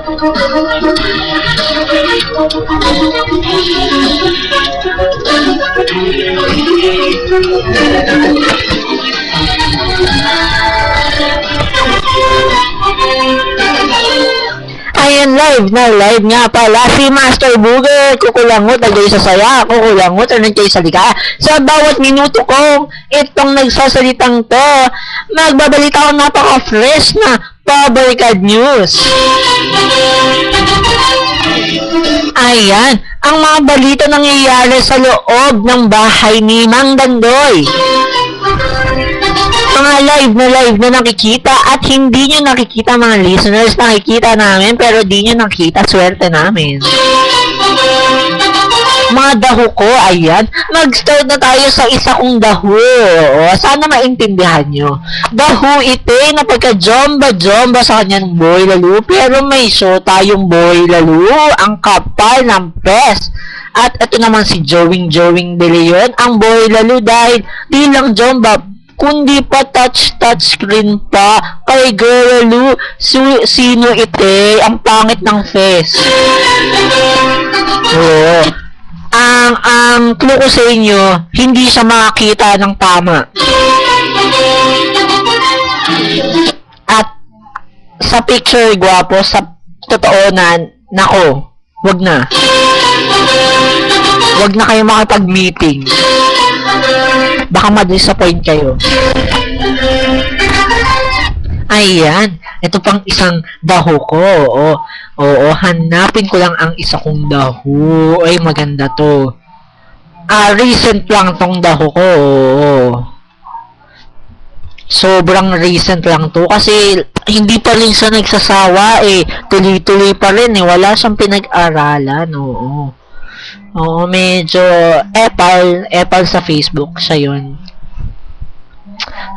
Ayan, live na, live nga pala. Si Master Booger, kukulangot, nandiyo sa saya, kukulangot, nandiyo sa likaya. Sa bawat minuto kong itong nagsasalitang to, magbabalita ako napaka-fresh na paborikad news. Ayan, ang mga balita nangyayari sa loob ng bahay ni Mang Dandoy. Mga live na live na nakikita at hindi nyo nakikita mga listeners, nakikita namin pero di nyo nakita, swerte namin. Daho ko, ayan. Mag-start na tayo sa isa kong daho. O, sana maintindihan nyo. Daho ite na pagka-jomba-jomba sa kanyang boy lalo. Pero may show tayong boy lalo. Ang kapal ng pes. At ito naman si Joing Joing De Leon, ang boy lalo dahil di lang jomba, kundi pa touch touch screen pa kay girl. Su- sino ite? Ang pangit ng face. Oo ang ang clue ko sa inyo, hindi siya makakita ng tama. At sa picture gwapo, sa totoo na, nako, wag na. Wag na kayo makipag-meeting. Baka ma-disappoint kayo. Ayan, ito pang isang daho ko. Oo, oo, hanapin ko lang ang isa kong daho. Ay, maganda to. Ah, recent lang tong daho ko. Oo. Sobrang recent lang to kasi hindi pa rin siya nagsasawa eh. Tuloy-tuloy pa rin eh. Wala siyang pinag-aralan. Oo. Oo, medyo epal, epal sa Facebook siya yun.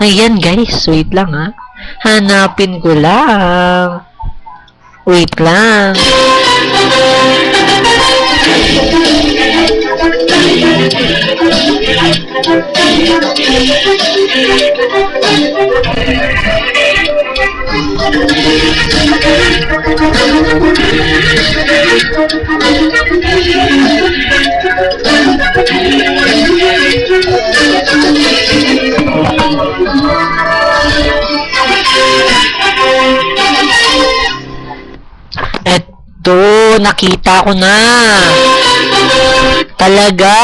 Ayan guys, wait lang ha. Hanapin ko lang. Wait lang. Eto, nakita ko na. Talaga.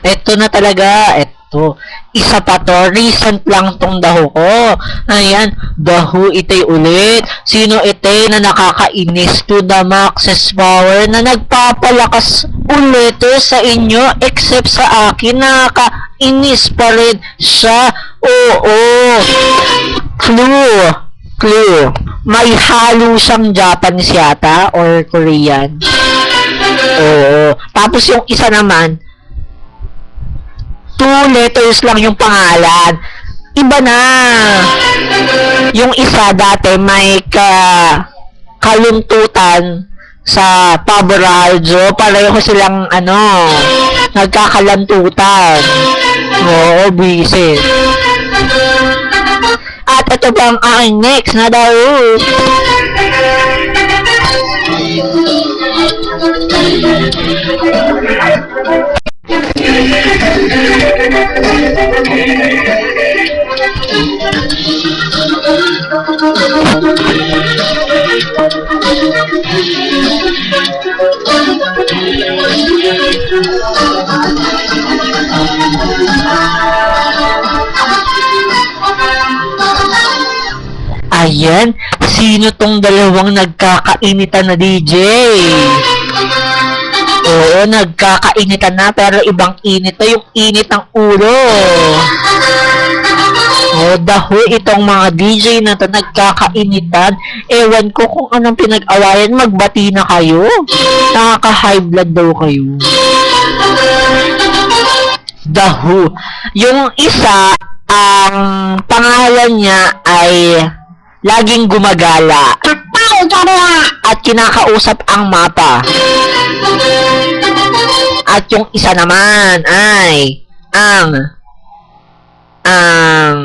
Eto na talaga. Eto. Isa pa to. Recent lang tong daho ko. Ayan. Daho itay ulit. Sino itay na nakakainis to the maxes power na nagpapalakas ulit sa inyo except sa akin nakakainis pa rin siya. Oo. Clue. Clue. May halo siyang Japanese yata or Korean. Oo. Tapos yung isa naman, two letters lang yung pangalan. Iba na. Yung isa dati may ka kaluntutan sa Paboraljo. Pareho silang ano, nagkakalantutan. Oo, busy. Ito pa ang aking next na daw. Ayan, sino tong dalawang nagkakainitan na DJ? Oo, nagkakainitan na pero ibang init na yung init ng ulo. Oh, daho itong mga DJ na to nagkakainitan. Ewan ko kung anong pinag-awayan, magbati na kayo. Nakaka-high blood daw kayo. Daho. Yung isa, ang pangalan niya ay laging gumagala. At kinakausap ang mapa. At yung isa naman ay ang ang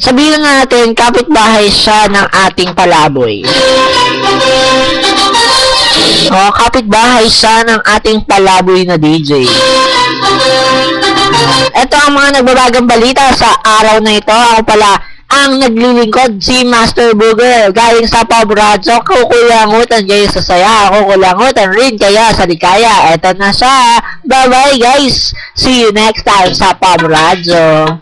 Sabihin na natin, kapitbahay siya ng ating palaboy. O, kapitbahay siya ng ating palaboy na DJ. Ito ang mga nagbabagang balita sa araw na ito. Ako pala ang naglilingkod si Master Booger galing sa Pabradyo. Kukulangutan kayo sa saya. Kukulangutan rin kaya sa likaya. Ito na siya. Bye-bye guys. See you next time sa Pabradyo.